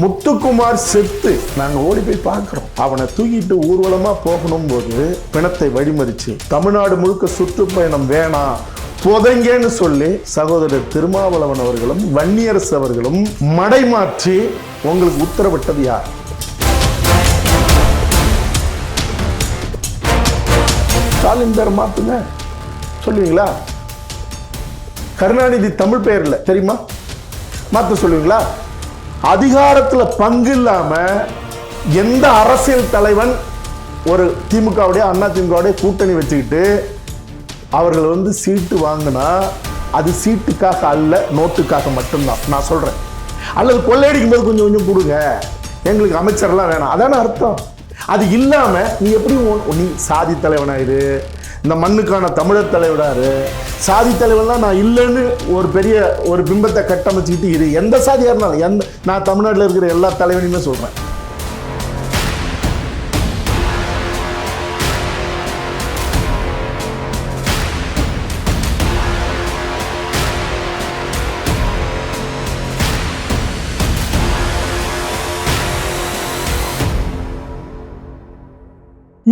முத்துக்குமார் செத்து. நாங்க ஓடி போய் பார்க்குறோம். அவனை தூக்கிட்டு ஊர்வலமா போகணும் போது பிணத்தை வழிமறிச்சு தமிழ்நாடு முழுக்க சுற்றுப்பயணம் வேணாம் புதைங்கன்னு சொல்லி சகோதரர் திருமாவளவன் அவர்களும் வன்னியரசு அவர்களும் மடைமாற்றி உங்களுக்கு உத்தரவிட்டது யார்? ஸ்டாலின் பேரை மாத்துங்க. சொல்லுவீங்களா? கருணாநிதி தமிழ் பெயர் தெரியுமா? மாத்த சொல்லுவீங்களா? அதிகாரத்தில் பங்கு இல்லாமல் எந்த அரசியல் தலைவன் ஒரு திமுகவுடைய அண்ணா திமுகவுடைய கூட்டணி வச்சுக்கிட்டு அவர்கள் வந்து சீட்டு வாங்கினா அது சீட்டுக்காக அல்ல நோட்டுக்காக மட்டும்தான். நான் சொல்கிறேன் அல்லது கொள்ளையடிக்கும் போது கொஞ்சம் கொஞ்சம் கொடுங்க. எங்களுக்கு அமைச்சர்லாம் வேணாம். அதான அர்த்தம். அது இல்லாமல் நீ எப்படி நீ சாதி தலைவனாயிரு இந்த மண்ணுக்கான தமிழர் தலைவனாரு சாதி தலைவர்லாம் நான் இல்லைன்னு ஒரு பெரிய ஒரு பிம்பத்தை கட்டமைச்சுக்கிட்டு இரு. எந்த சாதியாக இருந்தாலும் எந்த நான் தமிழ்நாட்டில் இருக்கிற எல்லா தலைவனையுமே சொல்றேன்.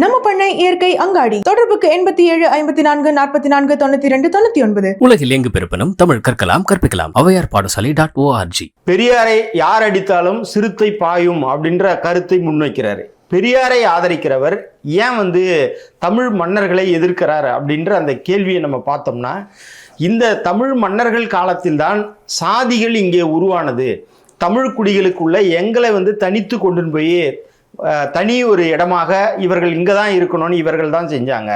நம்ம பண்ணை இயற்கை அங்காடி. தொடர்புக்கு எண்பத்தி ஏழு ஐம்பத்தி நான்கு நாற்பத்தி நான்கு தொண்ணூத்தி ரெண்டு தொண்ணூத்தி ஒன்பது. உலகில் எங்கு பிறப்பினும் தமிழ் கற்கலாம் கற்பிக்கலாம். ஔவையார் பாடசாலை டாட் ஓஆர்ஜி பெரியாரை யார் அடித்தாலும் சிறுத்தை பாயும் அப்படின்ற கருத்தை முன்வைக்கிறாரு. பெரியாரை ஆதரிக்கிறவர் ஏன் வந்து தமிழ் மன்னர்களை எதிர்க்கிறார் அப்படின்ற அந்த கேள்வியை நம்ம பார்த்தோம்னா இந்த தமிழ் மன்னர்கள் காலத்தில்தான் சாதிகள் இங்கே உருவானது. தமிழ் குடிகளுக்குள்ள எங்களை வந்து தனித்து கொண்டு போய் தனி ஒரு இடமாக இவர்கள் இங்கே தான் இருக்கணும்னு இவர்கள் தான் செஞ்சாங்க.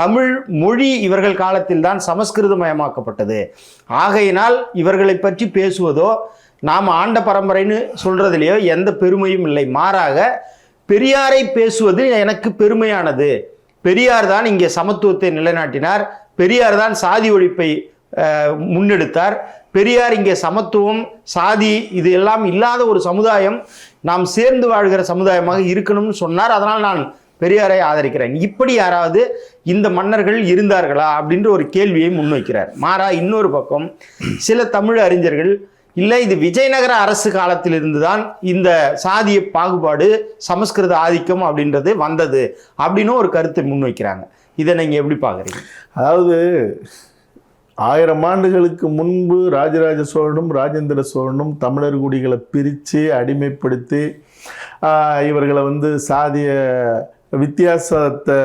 தமிழ் மொழி இவர்கள் காலத்தில் தான் சமஸ்கிருதமயமாக்கப்பட்டது. ஆகையினால் இவர்களை பற்றி பேசுவதோ நாம் ஆண்ட பரம்பரைன்னு சொல்கிறதுலையோ எந்த பெருமையும் இல்லை. மாறாக பெரியாரை பேசுவது எனக்கு பெருமையானது. பெரியார் தான் இங்கே சமத்துவத்தை நிலைநாட்டினார். பெரியார் தான் சாதி ஒழிப்பை முன்னெடுத்தார். பெரியார் இங்கே சமத்துவம் சாதி இது எல்லாம் இல்லாத ஒரு சமுதாயம். நாம் சேர்ந்து வாழ்கிற சமுதாயமாக இருக்கணும்னு சொன்னார். அதனால் நான் பெரியாரை ஆதரிக்கிறேன். இப்படி யாராவது இந்த மன்னர்கள் இருந்தார்களா அப்படின்ற ஒரு கேள்வியை முன்வைக்கிறார். மாறா இன்னொரு பக்கம் சில தமிழ் அறிஞர்கள் இல்லை இது விஜயநகர அரசு காலத்திலிருந்து தான் இந்த சாதிய பாகுபாடு சமஸ்கிருத ஆதிக்கம் அப்படின்றது வந்தது. அப்படின்னு ஒரு கருத்தை முன்வைக்கிறாங்க. இதை நீங்கள் எப்படி பார்க்குறீங்க? அதாவது ஆயிரம் ஆண்டுகளுக்கு முன்பு ராஜராஜ சோழனும் ராஜேந்திர சோழனும் தமிழர் குடிகளை பிரித்து அடிமைப்படுத்தி இவர்களை வந்து சாதிய வித்தியாசத்தை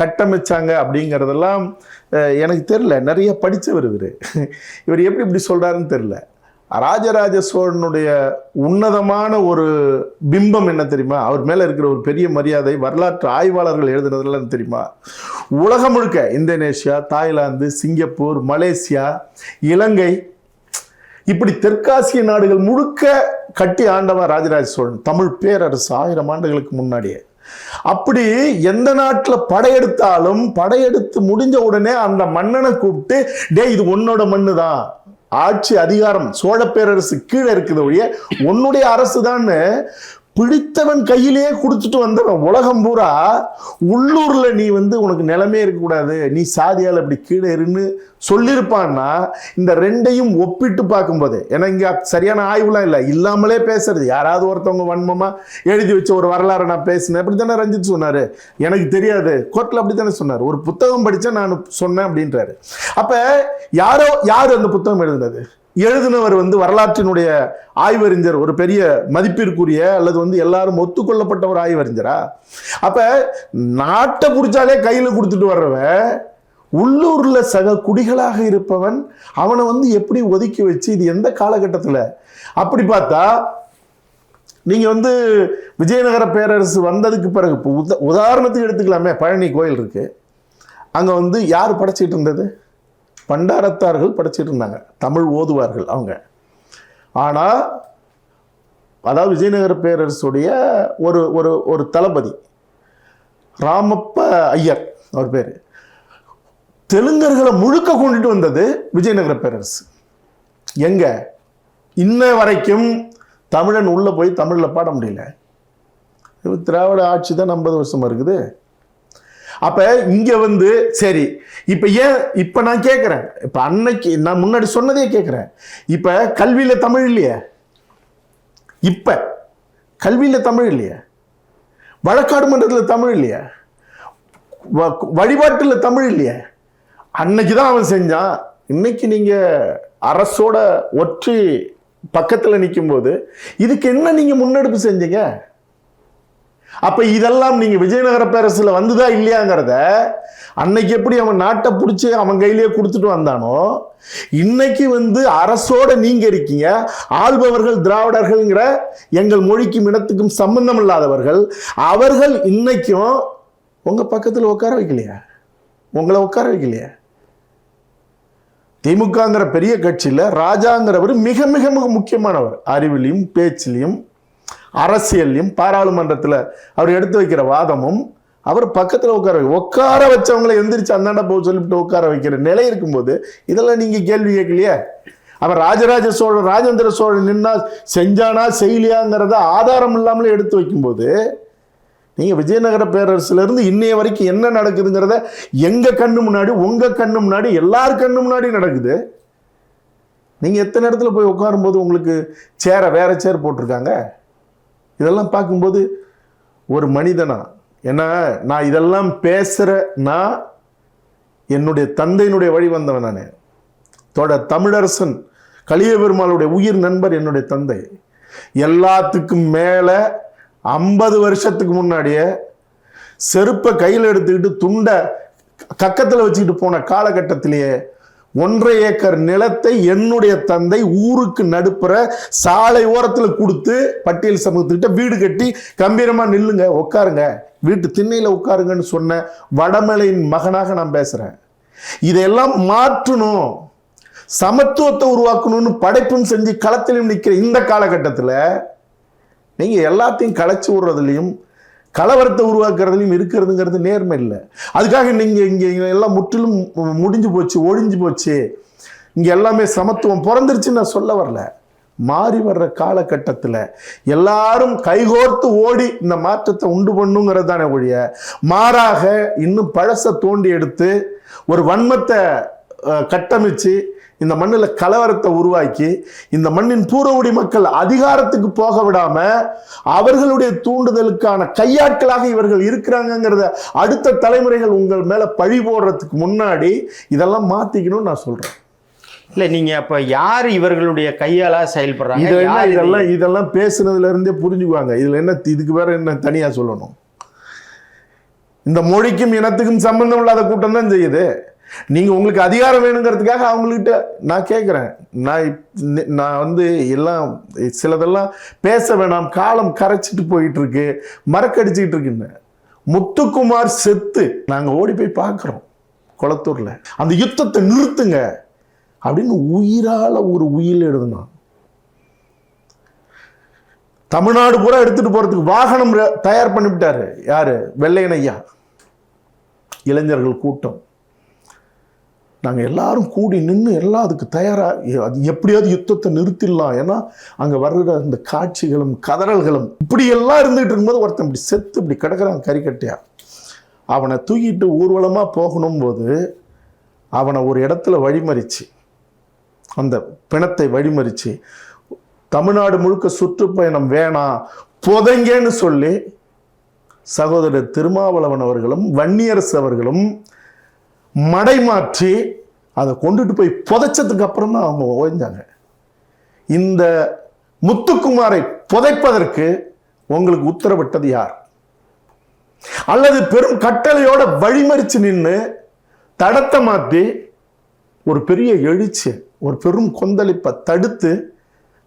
கட்டமைச்சாங்க அப்படிங்கிறதெல்லாம் எனக்கு தெரில நிறைய படித்தவர் இவர். இவர் எப்படி இப்படி சொல்கிறாருன்னு தெரில ராஜராஜ சோழனுடைய உன்னதமான ஒரு பிம்பம் என்ன தெரியுமா? அவர் மேலே இருக்கிற ஒரு பெரிய மரியாதை வரலாற்று ஆய்வாளர்கள் எழுதுனதுலாம் தெரியுமா? உலகம் முழுக்க Indonesia Thailand Singapore Malaysia Ilangai இப்படி தெற்காசிய நாடுகள் முழுக்க கட்டி ஆண்டவன் ராஜராஜ சோழன் தமிழ் பேரரசு ஆயிரம் ஆண்டுகளுக்கு முன்னாடியே. அப்படி எந்த நாட்டில் படையெடுத்தாலும் படையெடுத்து முடிஞ்ச உடனே அந்த மன்னனை கூப்பிட்டு டே இது உன்னோட மண்ணு தான் ஆட்சி அதிகாரம் சோழ பேரரசு கீழே இருக்குது ஒழிய உன்னுடைய அரசு பிடித்தவன் கையிலே கொடுத்துட்டு வந்தவன். உலகம் பூரா உள்ளூரில் நீ வந்து உனக்கு நிலமே இருக்கக்கூடாது. நீ சாதியால் அப்படி கீழே இருன்னு சொல்லியிருப்பான்னா இந்த ரெண்டையும் ஒப்பிட்டு பார்க்கும்போது ஏன்னா இங்கே சரியான ஆய்வுலாம் இல்லை. இல்லாமலே பேசுறது. யாராவது ஒருத்தவங்க வன்மமாக எழுதி வச்ச ஒரு வரலாறை நான் பேசினேன். அப்படி தானே ரஞ்சித் சொன்னார்? எனக்கு தெரியாது. கோர்ட்டில் அப்படி தானே சொன்னார். ஒரு புத்தகம் படித்தேன் நான் சொன்னேன் அப்படின்றாரு. அப்போ யாரோ யார் அந்த புத்தகம் எழுதுனது? எழுதினவர் வந்து வரலாற்றினுடைய ஆய்வறிஞர் ஒரு பெரிய மதிப்பிற்குரிய அல்லது வந்து எல்லாரும் ஒத்துக்கொள்ளப்பட்ட ஒரு ஆய்வறிஞரா? அப்ப நாட்டை பிடிச்சாலே கையில கொடுத்துட்டு வர்றவன் உள்ளூர்ல சக குடிகளாக இருப்பவன் அவனை வந்து எப்படி ஒதுக்கி வச்சு இது எந்த காலகட்டத்தில்? அப்படி பார்த்தா நீங்க வந்து விஜயநகர பேரரசு வந்ததுக்கு பிறகு இப்போ உத உதாரணத்துக்கு எடுத்துக்கலாமே பழனி கோயில் இருக்கு. அங்க வந்து யார் படைச்சிட்டு இருந்தது? பண்டாரத்தார்கள் படிச்சுட்டு இருந்தாங்க. தமிழ் ஓதுவார்கள் அவங்க. ஆனால் அதாவது விஜயநகர பேரரசுடைய ஒரு ஒரு ஒரு தளபதி ராமப்ப ஐயர் அவர் பேர் தெலுங்கர்களை முழுக்க கொண்டுட்டு வந்தது விஜயநகர பேரரசு. எங்க? இன்ன வரைக்கும் தமிழன் உள்ளே போய் தமிழில் பாட முடியல. திராவிட ஆட்சி தான் ஐம்பது வருஷமாக இருக்குது. அப்ப இங்க வந்து சரி இப்ப ஏன் இப்ப நான் கேட்கிறேன் இப்ப அன்னைக்கு நான் முன்னாடி சொன்னதே கேட்கிறேன் இப்ப கல்வியில தமிழ் இல்லையே? இப்ப கல்வியில தமிழ் இல்லையா? வழக்காடு மன்றத்தில் தமிழ் இல்லையா? வ- தமிழ் இல்லையா? அன்னைக்கு தான் அவன் செஞ்சான். இன்னைக்கு நீங்கள் அரசோட ஒற்றி பக்கத்தில் நிற்கும்போது இதுக்கு என்ன நீங்கள் முன்னெடுப்பு செஞ்சீங்க? அப்போ இதெல்லாம் நீங்க விஜயநகர பேரரசில் வந்துதா இல்லையாங்கிறத அன்னைக்கு எப்படி அவன் நாட்டை பிடிச்சி அவன் கையிலேயே கொடுத்துட்டு வந்தானோ இன்னைக்கு வந்து அரசோட நீங்க இருக்கீங்க ஆள்பவர்கள் திராவிடர்கள்ங்கிற எங்கள் மொழிக்கும் இனத்துக்கும் சம்பந்தம் இல்லாதவர்கள் அவர்கள் இன்னைக்கும் உங்க பக்கத்தில் உட்கார வைக்கலையா? உங்களை உட்கார வைக்கலையா? திமுகங்கிற பெரிய கட்சியில ராஜாங்கிறவர் மிக மிக மிக முக்கியமானவர். அறிவிலையும் பேச்சிலையும் அரசியல்லையும் பாராளுமன்றத்தில் அவர் எடுத்து வைக்கிற வாதமும் அவர் பக்கத்தில் உட்கார வை- உட்கார வச்சவங்களை எந்திரிச்சு அந்தாண்ட போக சொல்லிவிட்டு உட்கார வைக்கிற நிலை இருக்கும்போது இதெல்லாம் நீங்கள் கேள்வி கேட்கலையே? அவர் ராஜராஜ சோழன் ராஜேந்திர சோழன் நின்னா செஞ்சானா செய்யலையாங்கிறத ஆதாரம் இல்லாமலே எடுத்து வைக்கும்போது நீங்கள் விஜயநகர பேரரசுலேருந்து இன்னைய வரைக்கும் என்ன நடக்குதுங்கிறத எங்கள் கண்ணு முன்னாடி உங்கள் கண்ணு முன்னாடி எல்லார் கண்ணு முன்னாடி நடக்குது. நீங்கள் எத்தனை இடத்துல போய் உட்காரும்போது உங்களுக்கு சேரை வேற சேர் போட்டிருக்காங்க? இதெல்லாம் பார்க்கும்போது ஒரு மனிதனா? ஏன்னா நான் இதெல்லாம் பேசுகிற நான் என்னுடைய தந்தையினுடைய வழி வந்தவன் நான். தொட தமிழரசன் கலிய பெருமாளுடைய உயிர் நண்பர் என்னுடைய தந்தை. எல்லாத்துக்கும் மேலே ஐம்பது வருஷத்துக்கு முன்னாடியே செருப்பை கையில் எடுத்துக்கிட்டு துண்டை கக்கத்தில் வச்சுக்கிட்டு போன காலகட்டத்திலேயே ஒன்றரை ஏக்கர் நிலத்தை என்னுடைய தந்தை ஊருக்கு நடுப்புற சாலை ஓரத்தில் கொடுத்து பட்டியல் சமூகத்துக்கிட்ட வீடு கட்டி கம்பீரமாக நில்லுங்க உட்காருங்க வீட்டு திண்ணையில் உட்காருங்கன்னு சொன்ன வடமலையின் மகனாக நான் பேசுகிறேன் இதையெல்லாம் மாற்றணும். சமத்துவத்தை உருவாக்கணும்னு படைப்பும் செஞ்சு களத்திலும் நிற்கிற இந்த காலகட்டத்தில் நீங்கள் எல்லாத்தையும் களைச்சி விடுறதுலையும் கலவரத்தை உருவாக்குறதுலையும் இருக்கிறதுங்கிறது நேர்மை இல்லை. அதுக்காக நீங்கள் இங்கே எல்லாம் முற்றிலும் முடிஞ்சு போச்சு ஒழிஞ்சு போச்சு. இங்கே எல்லாமே சமத்துவம் பிறந்துருச்சுன்னு நான் சொல்ல வரல. மாறி வர்ற காலகட்டத்தில் எல்லாரும் கைகோர்த்து ஓடி இந்த மாற்றத்தை உண்டு பண்ணுங்கிறது தானே ஒழிய மாறாக இன்னும் பழச தோண்டி எடுத்து ஒரு வன்மத்தை கட்டமைச்சு இந்த மண்ணில் கலவரத்தை உருவாக்கி இந்த மண்ணின் பூர்வகுடி மக்கள் அதிகாரத்துக்கு போக விடாம அவர்களுடைய தூண்டுதலுக்கான கையாட்களாக இவர்கள் இருக்கிறாங்கங்கிறத அடுத்த தலைமுறைகள் உங்கள் மேல பழி போடுறதுக்கு முன்னாடி இதெல்லாம் மாத்திக்கணும்னு நான் சொல்றேன். இல்ல நீங்க அப்ப யார் இவர்களுடைய கையால செயல்படுறாங்க? இதெல்லாம் இதெல்லாம் பேசுனதுல இருந்தே புரிஞ்சுக்குவாங்க. இதுல என்ன இதுக்கு வேற என்ன தனியா சொல்லணும்? இந்த மொழிக்கும் இனத்துக்கும் சம்பந்தம் இல்லாத கூட்டம் தான் செய்யுது. நீங்க உங்களுக்கு அதிகாரம் வேணுங்கிறதுக்காக அவங்கக்கிட்ட நான் கேட்குறேன் நான் நான் வந்து எல்லாம் சிலதெல்லாம் பேச வேணாம். காலம் கரைச்சிட்டு போயிட்டு இருக்கு இருக்குன்னு முத்துக்குமார் செத்து. நாங்க ஓடி போய் பார்க்குறோம் குளத்தூர்ல. அந்த யுத்தத்தை நிறுத்துங்க. அப்படின்னு உயிரால ஒரு உயில் எழுதுனான் தமிழ்நாடு பூரா எடுத்துட்டு போறதுக்கு வாகனம் தயார் பண்ணிவிட்டார் யாரு? வெள்ளையன் ஐயா. இளைஞர்கள் கூட்டம். நாங்கள் எல்லாரும் கூடி நின்று எல்லாம் அதுக்கு தயாராக அது எப்படியாவது யுத்தத்தை நிறுத்திடலாம். ஏன்னா அங்கே வர்ற அந்த காட்சிகளும் கதறல்களும் இப்படியெல்லாம் இருந்துகிட்டு இருக்கும்போது ஒருத்தன் இப்படி செத்து இப்படி கிடக்குறான் கறிக்கட்டையா அவனை தூக்கிட்டு ஊர்வலமாக போகணும் போது அவனை ஒரு இடத்துல வழிமறிச்சு அந்த பிணத்தை வழிமறிச்சு தமிழ்நாடு முழுக்க சுற்றுப்பயணம் வேணாம் புதைங்கன்னு சொல்லி சகோதரர் திருமாவளவன் அவர்களும் வன்னியரசு அவர்களும் மடைமாற்றி அதை கொண்டுட்டு போய் புதைச்சதுக்கு அப்புறம் தான் அவங்க ஓய்ஞ்சாங்க. இந்த முத்துக்குமாரை புதைப்பதற்கு உங்களுக்கு உத்தரவிட்டது யார்? அல்லது பெரும் கட்டளையோட வழிமறிச்சு நின்று தடத்தை மாற்றி ஒரு பெரிய எழுச்சி ஒரு பெரும் கொந்தளிப்பை தடுத்து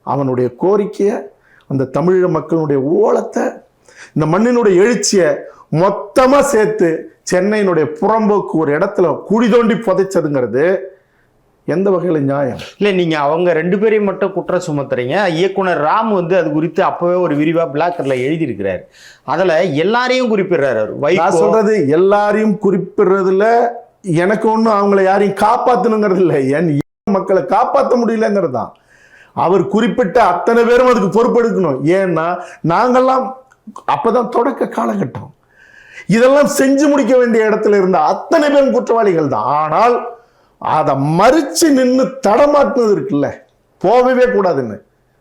அவனுடைய கோரிக்கையை அந்த தமிழ மக்களுடைய ஓலத்தை இந்த மண்ணினுடைய எழுச்சியை மொத்தமாக சேர்த்து சென்னையினுடைய புறம்போக்கு ஒரு இடத்துல குழி தோண்டி புதைச்சதுங்கிறது எந்த வகையில நியாயம்? இல்ல நீங்க அவங்க ரெண்டு பேரையும் மட்டும் குற்றம் சுமத்துறீங்க. இயக்குனர் ராம் வந்து அது குறித்து அப்பவே ஒரு விரிவா பிளாக்கர்ல எழுதியிருக்கிறாரு. அதுல எல்லாரையும் குறிப்பிடுறாரு அவர். நான் வைகோ சொல்றது எல்லாரையும் குறிப்பிடுறதுல எனக்கு ஒண்ணும் அவங்கள யாரையும் காப்பாத்தணுங்கிறது இல்லை. என் மக்களை காப்பாற்ற முடியலங்கிறது தான் அவர் குறிப்பிட்ட அத்தனை பேரும் அதுக்கு பொறுப்பெடுக்கணும். ஏன்னா நாங்கெல்லாம் அப்பதான் தொடக்க காலகட்டம். இதெல்லாம் செஞ்சு முடிக்க வேண்டிய இடத்துல இருந்த அத்தனை பேரும் குற்றவாளிகள் தான். ஆனால் அதை மறித்து நின்று தடமாட்டினது இருக்குல்ல? போகவே கூடாதுன்னு.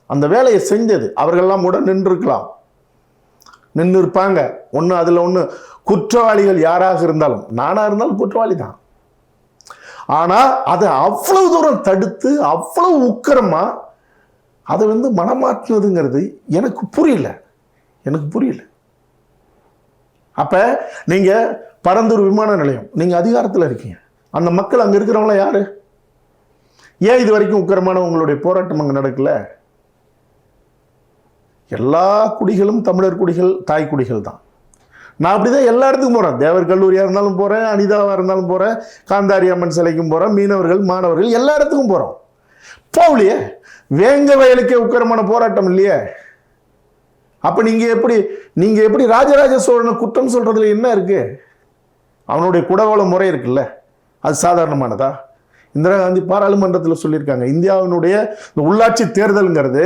அந்த வேலையை செஞ்சது. அவர்கள்லாம் கூட நின்றுருக்கலாம். நின்று இருப்பாங்க ஒன்று அதில் ஒன்று குற்றவாளிகள் யாராக இருந்தாலும் நானாக இருந்தாலும் குற்றவாளி தான். ஆனால் அதை அவ்வளவு தூரம் தடுத்து அவ்வளவு உக்கரமாக அதை வந்து மனமாற்றுனதுங்கிறது எனக்கு புரியல. எனக்கு புரியல. அப்போ நீங்கள் பரந்தூர் விமான நிலையம் நீங்கள் அதிகாரத்தில் இருக்கீங்க. அந்த மக்கள் அங்கே இருக்கிறவங்களாம் யார்? ஏன் இது வரைக்கும் உக்கிரமான உங்களுடைய போராட்டம் அங்கே நடக்கல? எல்லா குடிகளும் தமிழர் குடிகள் தாய் குடிகள் தான். நான் அப்படி தான் எல்லா இடத்துக்கும் போகிறேன் தேவர் கல்லூரியாக இருந்தாலும் போகிறேன் அனிதாவாக இருந்தாலும் போகிறேன் காந்தாரி அம்மன் சிலைக்கும் போகிறேன் மீனவர்கள் மாணவர்கள் எல்லா இடத்துக்கும் போகிறோம் போகலையே? வேங்க வயலுக்கே உக்கிரமான போராட்டம் இல்லையே? அப்போ நீங்கள் எப்படி நீங்கள் எப்படி ராஜராஜ சோழனை குற்றம் சொல்கிறதுல என்ன இருக்குது அவனுடைய குடகோல முறை இருக்குல்ல அது சாதாரணமானதா? இந்திரா காந்தி பாராளுமன்றத்தில் சொல்லியிருக்காங்க இந்தியாவினுடைய இந்த உள்ளாட்சி தேர்தலுங்கிறது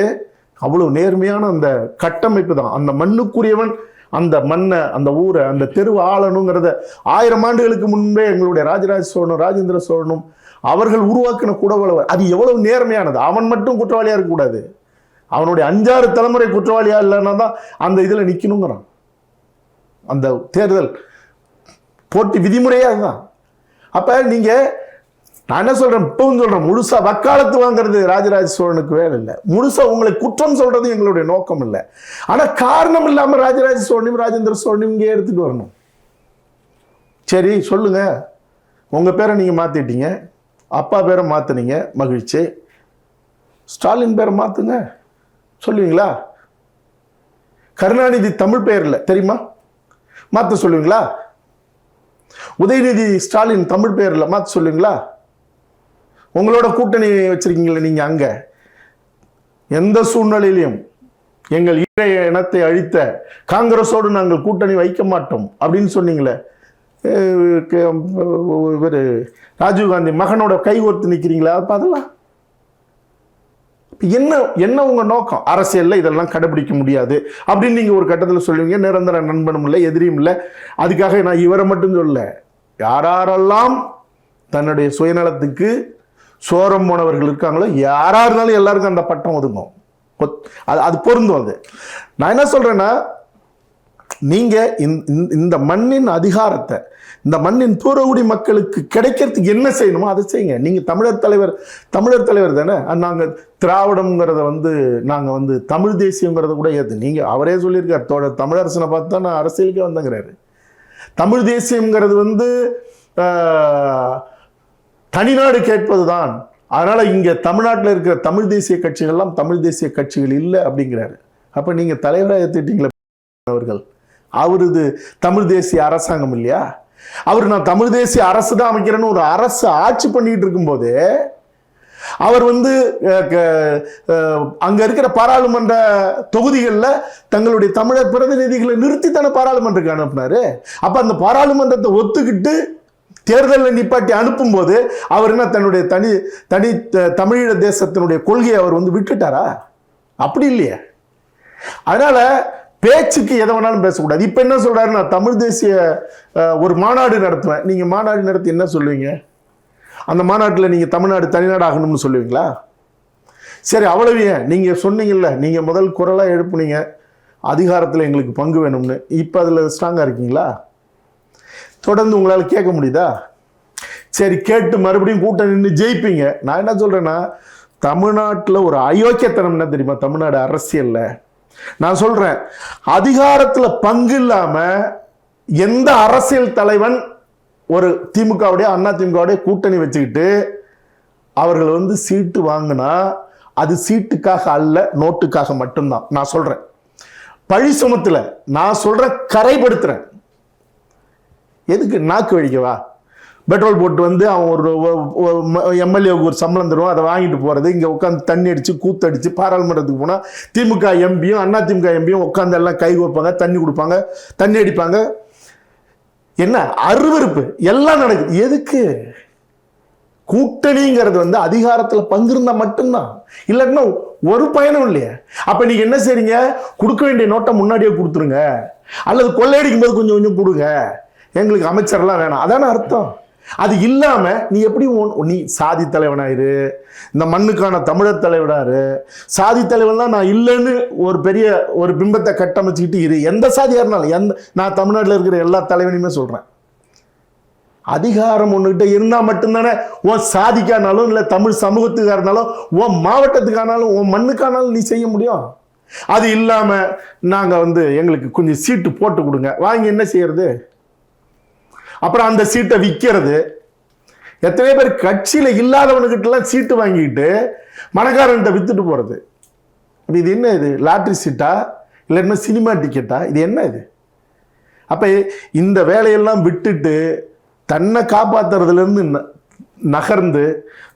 அவ்வளோ நேர்மையான அந்த கட்டமைப்பு தான். அந்த மண்ணுக்குரியவன் அந்த மண்ணை அந்த ஊரை அந்த தெருவு ஆளணுங்கிறத ஆயிரம் ஆண்டுகளுக்கு முன்பே எங்களுடைய ராஜராஜ சோழனும் ராஜேந்திர சோழனும் அவர்கள் உருவாக்கின குடவளவர் அது எவ்வளவு நேர்மையானது? அவன் மட்டும் குற்றவாளியாக இருக்கக்கூடாது. அவனுடைய அஞ்சாறு தலைமுறை குற்றவாளியாக இல்லைன்னா தான் அந்த இதில் நிற்கணுங்கிறான். அந்த தேர்தல் போட்டி விதிமுறையாக தான் அப்போ நீங்கள் நான் என்ன சொல்கிறேன் இப்பவும் சொல்கிறேன் முழுசாக வக்காலத்து வாங்குறது ராஜராஜ சோழனுக்கு வேலை இல்லை. முழுசாக உங்களை குற்றம் சொல்கிறது எங்களுடைய நோக்கம் இல்லை. ஆனால் காரணம் இல்லாமல் ராஜராஜ சோழனையும் ராஜேந்திர சோழனையும் இங்கே எடுத்துகிட்டு வரணும். சரி சொல்லுங்கள் உங்கள் பேரை நீங்கள் மாற்றிட்டீங்க அப்பா பேரை மாற்றுனீங்க மகிழ்ச்சி. ஸ்டாலின் பேரை மாற்றுங்க சொல்லுவீங்களா? கருணாநிதி தமிழ் பெயர்ல தெரியுமா? மாத்த சொல்லுவீங்களா? உதயநிதி ஸ்டாலின் தமிழ் பெயர்ல மாத்த சொல்லுவீங்களா? உங்களோட கூட்டணி வச்சிருக்கீங்களா நீங்க அங்க. எந்த சூழ்நிலையிலையும் எங்கள் ஈழைய இனத்தை அழித்த காங்கிரஸோடு நாங்கள் கூட்டணி வைக்க மாட்டோம் அப்படின்னு சொன்னீங்களே. இவர் ராஜீவ்காந்தி மகனோட கைகோர்த்து நிற்கிறீங்களா அதெல்லாம் என்ன என்ன உங்கள் நோக்கம்? அரசியலில் இதெல்லாம் கடைபிடிக்க முடியாது. அப்படின்னு நீங்கள் ஒரு கட்டத்தில் சொல்லுவீங்க. நிரந்தர நண்பனும் இல்லை எதிரியும் இல்லை. அதுக்காக நான் இவரை மட்டும் சொல்ல யாரெல்லாம் தன்னுடைய சுயநலத்துக்கு சோரம் போனவர்கள் இருக்காங்களோ யாரா இருந்தாலும் எல்லாருக்கும் அந்த பட்டம் ஒதுங்கும். கொத்- அது அது பொருந்தும் அது. நான் என்ன சொல்கிறேன்னா நீங்கள் இந்த- இந்த மண்ணின் அதிகாரத்தை இந்த மண்ணின் பூர்வகுடி மக்களுக்கு கிடைக்கிறதுக்கு என்ன செய்யணுமோ அதை செய்யுங்க. நீங்கள் தமிழர் தலைவர் தமிழர் தலைவர் தானே? நாங்கள் திராவிடம்ங்கிறத வந்து நாங்கள் வந்து தமிழ் தேசியங்கிறத கூட ஏற்று நீங்கள் அவரே சொல்லியிருக்கார் தோழர் தமிழரசனை பார்த்து தான் நான் அரசியலுக்கே வந்தங்கிறாரு. தமிழ் தேசியங்கிறது வந்து தனிநாடு கேட்பது கேட்பதுதான். அதனால் இங்கே தமிழ்நாட்டில் இருக்கிற தமிழ் தேசிய கட்சிகள்லாம் தமிழ் தேசிய கட்சிகள் இல்லை அப்படிங்கிறாரு. அப்போ நீங்கள் தலைவராக ஏற்றுட்டீங்களே அவர்கள். அவரது தமிழ் தேசிய அரசாங்கம் இல்லையா? அவர் நான் தமிழ் தேசிய அரசு தான் அமைக்கிறேன்னு ஒரு அரசு ஆட்சி பண்ணிட்டு இருக்கும்போது அவர் வந்து க- அங்க இருக்கிற பாராளுமன்ற தொகுதிகளில் தங்களுடைய தமிழர் பிரதிநிதிகளை நிறுத்தி தானே பாராளுமன்றத்துக்கு அனுப்புனாரு? அப்ப அந்த பாராளுமன்றத்தை ஒத்துக்கிட்டு தேர்தலில் நிப்பாட்டி அனுப்பும்போது அவர் என்ன தன்னுடைய தனி தனி த- தமிழீழ தேசத்தினுடைய கொள்கையை அவர் வந்து விட்டுட்டாரா? அப்படி இல்லையே. அதனால பேச்சுக்கு எதை வேணாலும் பேசக்கூடாது. இப்போ என்ன சொல்கிறாரு நான் தமிழ் தேசிய ஒரு மாநாடு நடத்துவேன். நீங்கள் மாநாடு நடத்தி என்ன சொல்லுவீங்க? அந்த மாநாட்டில் நீங்கள் தமிழ்நாடு தனிநாடு ஆகணும்னு சொல்லுவீங்களா? சரி அவ்வளவு ஏன்? நீங்கள் சொன்னீங்கல்ல நீங்கள் முதல் குரலாக எழுப்புனீங்க. அதிகாரத்தில் எங்களுக்கு பங்கு வேணும்னு. இப்போ அதில் ஸ்ட்ராங்காக இருக்கீங்களா? தொடர்ந்து உங்களால் கேட்க முடியுதா? சரி கேட்டு மறுபடியும் கூட்டம் நின்று ஜெயிப்பீங்க. நான் என்ன சொல்கிறேன்னா தமிழ்நாட்டில் ஒரு அயோக்கியத்தனம் என்ன தெரியுமா? தமிழ்நாடு அரசியலில். நான் சொல்றேன் அதிகாரத்துல பங்கு இல்லாம எந்த அரசியல் தலைவன் ஒரு திமுகவுடைய அண்ணா திமுகவுடைய கூட்டணி வச்சுக்கிட்டு அவர்கள் வந்து சீட்டு வாங்கினா அது சீட்டுக்காக அல்ல நோட்டுக்காக மட்டும்தான். நான் சொல்றேன். பழி சுமத்துல நான் சொல்றேன் கரைப்படுத்துறேன். எதுக்கு நாக்கு வழிக்கவா பெட்ரோல் போட்டு வந்து அவன் ஒரு எம்எல்ஏவுக்கு ஒரு சம்பளம் தருவான் அதை வாங்கிட்டு போகிறது இங்கே உட்காந்து தண்ணி அடித்து கூத்தடிச்சு பாராளுமன்றத்துக்கு போனால் திமுக எம்பியும் அண்ணா திமுக எம்பியும் உட்காந்து எல்லாம் கை வைப்பாங்க தண்ணி கொடுப்பாங்க தண்ணி அடிப்பாங்க. என்ன? அருவருப்பு. எல்லாம் நடக்குது. எதுக்கு? கூட்டணிங்கிறது வந்து அதிகாரத்தில் பங்கிருந்தா மட்டும்தான். இல்லைன்னா ஒரு பயனும் இல்லையே. அப்போ நீங்கள் என்ன செய்றீங்க? கொடுக்க வேண்டிய நோட்டை முன்னாடியே கொடுத்துருங்க. அல்லது கொள்ளையடிக்கும் போது கொஞ்சம் கொஞ்சம் கொடுங்க. எங்களுக்கு அமைச்சர்லாம் வேணாம். அதான அர்த்தம்? அது இல்லாமல் நீ எப்படி உன்- நீ சாதி தலைவனாயிரு இந்த மண்ணுக்கான தமிழர் தலைவனாரு சாதி தலைவன்லாம் நான் இல்லைன்னு ஒரு பெரிய ஒரு பிம்பத்தை கட்டமைச்சிக்கிட்டு இரு. எந்த சாதியாக இருந்தாலும் எந்த நான் தமிழ்நாட்டில் இருக்கிற எல்லா தலைவனையுமே சொல்கிறேன் அதிகாரம் ஒன்றுகிட்ட இருந்தால் மட்டும்தானே உன் சாதிக்கானாலும் இல்லை தமிழ் சமூகத்துக்காரனாலும் இருந்தாலும் உன் மாவட்டத்துக்கானாலும் உன் மண்ணுக்கானாலும் நீ செய்ய முடியும். அது இல்லாமல் நாங்கள் வந்து எங்களுக்கு கொஞ்சம் சீட்டு போட்டு கொடுங்க. வாங்கி என்ன செய்யறது? அப்புறம் அந்த சீட்டை விற்கிறது எத்தனை பேர் கட்சியில் இல்லாதவனுக்கிட்டலாம் சீட்டு வாங்கிட்டு மணக்காரன்ட்ட வித்துட்டு போகிறது அப்போ இது என்ன இது? லாட்ரி சீட்டா? இல்லைன்னா சினிமா டிக்கெட்டா? இது என்ன இது? அப்போ இந்த வேலையெல்லாம் விட்டுட்டு தன்னை காப்பாற்றுறதுலேருந்து ந- நகர்ந்து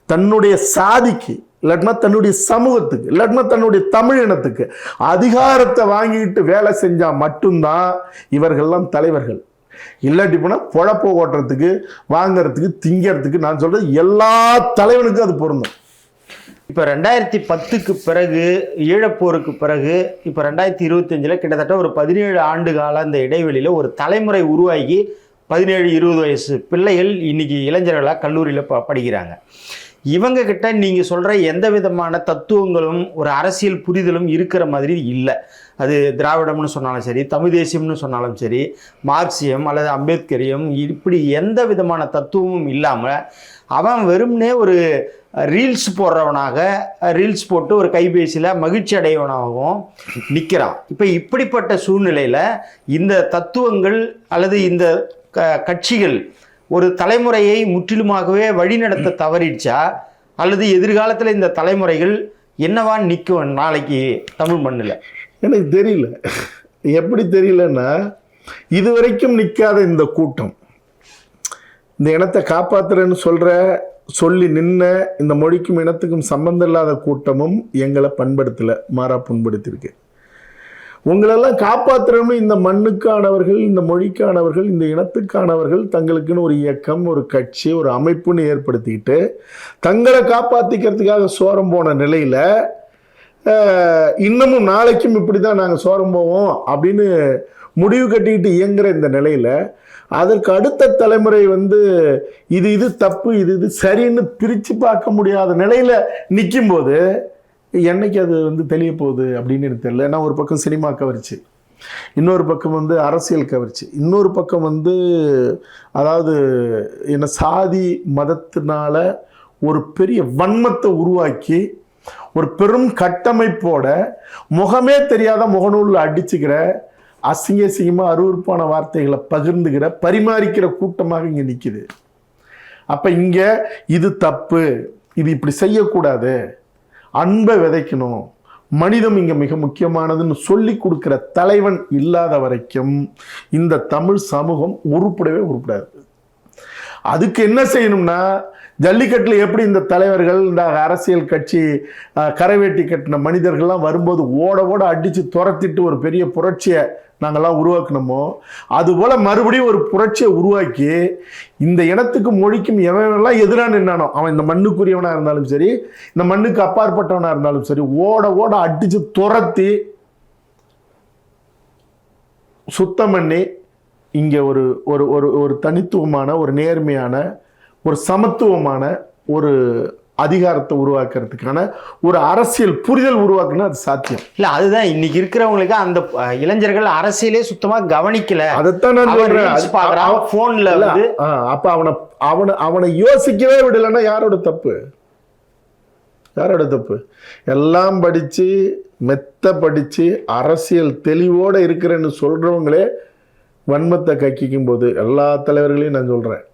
தன்னுடைய சாதிக்கு இல்லாட்டினா தன்னுடைய சமூகத்துக்கு இல்லாட்டினா தன்னுடைய தமிழ் இனத்துக்கு அதிகாரத்தை வாங்கிட்டு வேலை செஞ்சால் மட்டும்தான் இவர்கள்லாம் தலைவர்கள். இல்லாட்டி போனால் பொழப்ப ஓட்டுறதுக்கு வாங்குறதுக்கு திங்கிறதுக்கு நான் சொல்கிறது எல்லா தலைவனுக்கும் அது பொருந்தும். இப்போ ரெண்டாயிரத்தி பத்துக்கு பிறகு ஈழப்போருக்கு பிறகு இப்போ ரெண்டாயிரத்தி இருபத்தஞ்சில் கிட்டத்தட்ட ஒரு பதினேழு ஆண்டு கால அந்த இடைவெளியில் ஒரு தலைமுறை உருவாகி பதினேழு இருபது வயசு பிள்ளைகள் இன்னைக்கு இளைஞர்களாக கல்லூரியில் ப படிக்கிறாங்க. இவங்க கிட்ட நீங்கள் சொல்கிற எந்த விதமான தத்துவங்களும் ஒரு அரசியல் புரிதலும் இருக்கிற மாதிரி இல்லை. அது திராவிடம்னு சொன்னாலும் சரி தமிழ் தேசியம்னு சொன்னாலும் சரி மார்க்சியம் அல்லது அம்பேத்கரியம் இப்படி எந்த விதமான தத்துவமும் இல்லாமல் அவன் வெறும்னே ஒரு ரீல்ஸ் போடுறவனாக ரீல்ஸ் போட்டு ஒரு கைபேசியில் மகிழ்ச்சி அடையவனாகவும் நிற்கிறான் இப்போ இப்படிப்பட்ட சூழ்நிலையில் இந்த தத்துவங்கள் அல்லது இந்த க கட்சிகள் ஒரு தலைமுறையை முற்றிலுமாகவே வழிநடத்த தவறிடுச்சா? அல்லது எதிர்காலத்தில் இந்த தலைமுறைகள் என்னவான்னு நிற்கும் நாளைக்கு தமிழ் மண்ணில்? எனக்கு தெரியல. எப்படி தெரியலன்னா இதுவரைக்கும் நிற்காத இந்த கூட்டம். இந்த இனத்தை காப்பாற்றுறேன்னு சொல்கிற சொல்லி நின்ன இந்த மொழிக்கும் இனத்துக்கும் சம்பந்தம் இல்லாத கூட்டமும் எங்களை பண்படுத்தலை மாறா புண்படுத்தியிருக்கு. உங்களெல்லாம் காப்பாத்துறோம்னு இந்த மண்ணுக்கானவர்கள் இந்த மொழிக்கானவர்கள் இந்த இனத்துக்கானவர்கள் தங்களுக்குன்னு ஒரு இயக்கம் ஒரு கட்சி ஒரு அமைப்புன்னு ஏற்படுத்திக்கிட்டு தங்களை காப்பாற்றிக்கிறதுக்காக சோரம் போன நிலையில் இன்னமும் நாளைக்கும் இப்படி தான் நாங்கள் சோரம் போவோம் அப்படின்னு முடிவு கட்டிக்கிட்டு இயங்குற இந்த நிலையில் அதற்கு அடுத்த தலைமுறை வந்து இது இது தப்பு இது இது சரின்னு பிரித்து பார்க்க முடியாத நிலையில் நிற்கும்போது என்னைக்கு அது வந்து தெளிய போகுது அப்படின்னு எனக்கு தெரியல. ஏன்னா ஒரு பக்கம் சினிமா கவர்ச்சி இன்னொரு பக்கம் வந்து அரசியல் கவர்ச்சி இன்னொரு பக்கம் வந்து அதாவது என்ன சாதி மதத்தினால ஒரு பெரிய வன்மத்தை உருவாக்கி ஒரு பெரும் கட்டமைப்போட முகமே தெரியாத முகநூலில் அடிச்சுக்கிற அசிங்க அசிங்கமாக அருவருப்பான வார்த்தைகளை பகிர்ந்துக்கிற பரிமாறிக்கிற கூட்டமாக இங்கே நிற்கிது அப்போ இங்கே இது தப்பு இது இப்படி செய்யக்கூடாது அன்பை விதைக்கணும் மனிதம் இங்கே மிக முக்கியமானதுன்னு சொல்லி கொடுக்குற தலைவன் இல்லாத வரைக்கும் இந்த தமிழ் சமூகம் உருப்படவே உருப்படாது. அதுக்கு என்ன செய்யணும்னா ஜல்லிக்கட்டில் எப்படி இந்த தலைவர்கள் இந்த அரசியல் கட்சி அஹ், கரைவேட்டி கட்டின மனிதர்கள்லாம் வரும்போது ஓட ஓட அடித்து துரத்திட்டு ஒரு பெரிய புரட்சியை நாங்கள்லாம் உருவாக்கணுமோ அதுபோல் மறுபடியும் ஒரு புரட்சியை உருவாக்கி இந்த இனத்துக்கு மொழிக்கும் எவனெல்லாம் எதிராக நின்னானோ அவன் இந்த மண்ணுக்குரியவனாக இருந்தாலும் சரி இந்த மண்ணுக்கு அப்பாற்பட்டவனாக இருந்தாலும் சரி ஓட ஓட அடித்து துரத்தி சுத்தம் பண்ணி இங்கே ஒரு ஒரு ஒரு ஒரு தனித்துவமான ஒரு நேர்மையான ஒரு சமத்துவமான ஒரு அதிகாரத்தை உருவாக்குறதுக்கான ஒரு அரசியல் புரிதல் உருவாக்குனா அது சாத்தியம். இல்லை அதுதான் இன்னைக்கு இருக்கிறவங்களுக்கு அந்த இளைஞர்கள் அரசியலே சுத்தமாக கவனிக்கல. அதைத்தான் நான் சொல்றேன். ஆ, அப்ப அவனை அவனை அவனை யோசிக்கவே விடலைன்னா யாரோட தப்பு? யாரோட தப்பு? எல்லாம் படிச்சு மெத்த படிச்சு அரசியல் தெளிவோட இருக்கிறேன்னு சொல்றவங்களே வன்மத்தை கக்கிக்கும் போது எல்லா தலைவர்களையும் நான் சொல்கிறேன்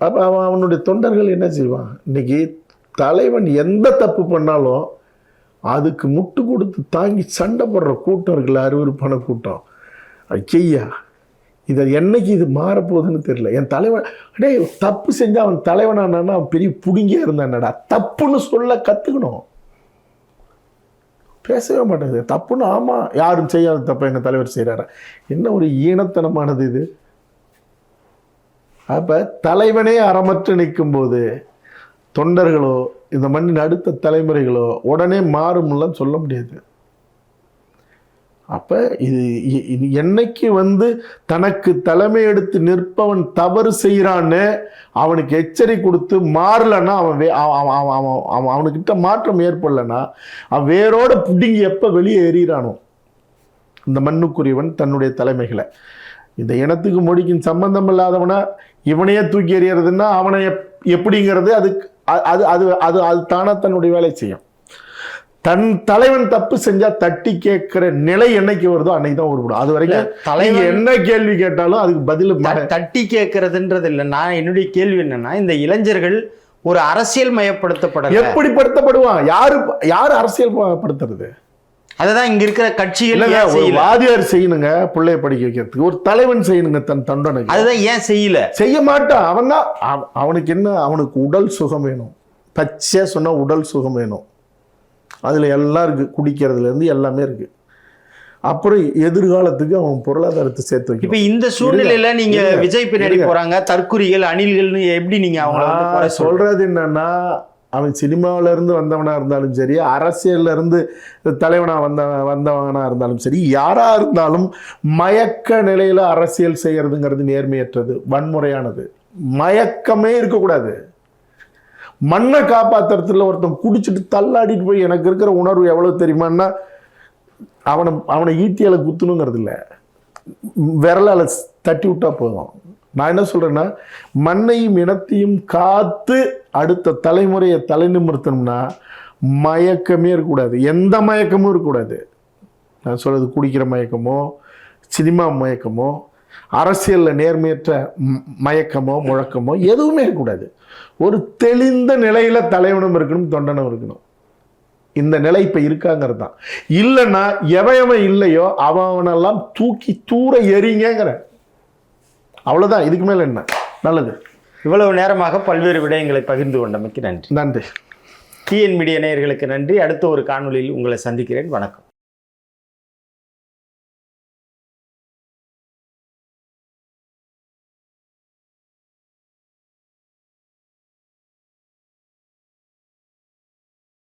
அப்போ அவன் அவனுடைய தொண்டர்கள் என்ன செய்வான் இன்னைக்கு தலைவன் எந்த தப்பு பண்ணாலும் அதுக்கு முட்டு கொடுத்து தாங்கி சண்டை போடுற கூட்டம் இருக்குல்ல அருவருப்பான கூட்டம். ஐயா இதை என்னைக்கு இது மாறப்போகுதுன்னு தெரியல. என் தலைவன் அடே தப்பு செஞ்சால் அவன் தலைவனானான்னா அவன் பெரிய புடுங்கியா இருந்தானடா தப்புன்னு சொல்ல கற்றுக்கணும் பேசவே மாட்டேங்குது. தப்புன்னு ஆமாம் யாரும் செய்யாத தப்பை எங்கள் தலைவர் செய்கிறாரு என்ன ஒரு ஈனத்தனமானது இது? அப்போ தலைவனே அறமற்று நிற்கும் போது தொண்டர்களோ இந்த மண்ணின் அடுத்த தலைமுறைகளோ உடனே மாறும்லாம் சொல்ல முடியாது. அப்போ இது என்னைக்கு வந்து தனக்கு தலைமை எடுத்து நிற்பவன் தவறு செய்கிறான்னு அவனுக்கு எச்சரிக்கை கொடுத்து மாறலன்னா அவன் வே- அவன் அவன் அவன் அவன் அவனுக்கிட்ட மாற்றம் ஏற்படலைன்னா அவன் வேரோட புடுங்கி எப்போ வெளியே எறிகிறானோ இந்த மண்ணுக்குரியவன் தன்னுடைய தலைமைகளை. இந்த இனத்துக்கு மொழிக்கும் சம்பந்தம் இல்லாதவனை இவனையே தூக்கி எறியறதுன்னா அவனை எப் எப்படிங்கிறது அதுக்கு அது அது அது அது தானே தன்னுடைய வேலை செய்யும். தன் தலைவன் தப்பு செஞ்சா தட்டி கேட்கிற நிலை என்னைக்கு வருதோ அன்னைக்கு தான் உருப்படும் அது வரைக்கும் தலைவன் என்ன கேள்வி கேட்டாலும் அதுக்கு பதில் தட்டி கேட்கறதுன்றது இல்லை. நான் என்னுடைய கேள்வி என்னன்னா இந்த இளைஞர்கள் ஒரு அரசியல் மயப்படுத்தப்படல. எப்படி படுத்தப்படுவான் யாரு யாரு அரசியல் படுத்துறது அதுதான் இங்க இருக்கிற கட்சிகள் ஒரு வாதியார் செய்யணுங்க பிள்ளைய படிக்க வைக்கிறதுக்கு. ஒரு தலைவன் செய்யணுங்க தன் தொண்டனுக்கு. அதுதான் ஏன் செய்யல? செய்ய மாட்டான். அவன் தான் அவ- அவனுக்கு என்ன? அவனுக்கு உடல் சுகம் வேணும். பச்சையா சொன்னா உடல் சுகம் வேணும். அதுல எல்லாம் இருக்கு. குடிக்கிறதுல இருந்து எல்லாமே இருக்கு. அப்புறம் எதிர்காலத்துக்கு அவன் பொருளாதாரத்தை சேர்த்து இப்ப வைக்கணும் இந்த சூழ்நிலையில நீங்க. விஜய் பின்னாடி. போறாங்க தற்குறிகள் அணில்கள்னு எப்படி நீங்க அவங்கள சொல்றது என்னன்னா அவன் சினிமாவில இருந்து வந்தவனா இருந்தாலும் சரி அரசியல்ல இருந்து தலைவனா வந்த வந்தவனா இருந்தாலும் சரி யாரா இருந்தாலும் மயக்க நிலையில அரசியல் செய்யறதுங்கிறது நேர்மையற்றது வன்முறையானது. மயக்கமே இருக்கக்கூடாது. மண்ணை காப்பாத்துறதுல ஒருத்தன் குடிச்சிட்டு தள்ளாடிட்டு போய் எனக்கு இருக்கிற உணர்வு எவ்வளவு தெரியுமான்னா அவனை அவனை ஈட்டியால குத்தணுங்கிறது இல்லை. விரலால தட்டி விட்டா போதும். நான் என்ன சொல்றேன்னா மண்ணையும் இனத்தையும் காத்து அடுத்த தலைமுறையை தலை நிமிர்த்தணும்னா மயக்கமே இருக்கக்கூடாது. எந்த மயக்கமும் இருக்கக்கூடாது. நான் சொல்றது குடிக்கிற மயக்கமோ சினிமா மயக்கமோ அரசியலில் நேர்மையற்ற மயக்கமோ முழக்கமோ எதுவுமே இருக்கக்கூடாது ஒரு தெளிந்த நிலையில தலைவனும் இருக்கணும் தொண்டனும் இருக்கணும். இந்த நிலை இப்ப இருக்காங்கிறது தான். இல்லைன்னா எவன் இல்லையோ அவன் அவனெல்லாம் தூக்கி தூர எறிங்கங்கிற அவ்வளவுதான். இதுக்கு மேல என்ன? நல்லது. இவ்வளவு நேரமாக பல்வேறு விடயங்களை பகிர்ந்து கொண்டமைக்கு நன்றி. நன்றி. டிஎன் மீடியா நேயர்களுக்கு நன்றி. அடுத்த ஒரு காணொளியில் உங்களை சந்திக்கிறேன். வணக்கம்.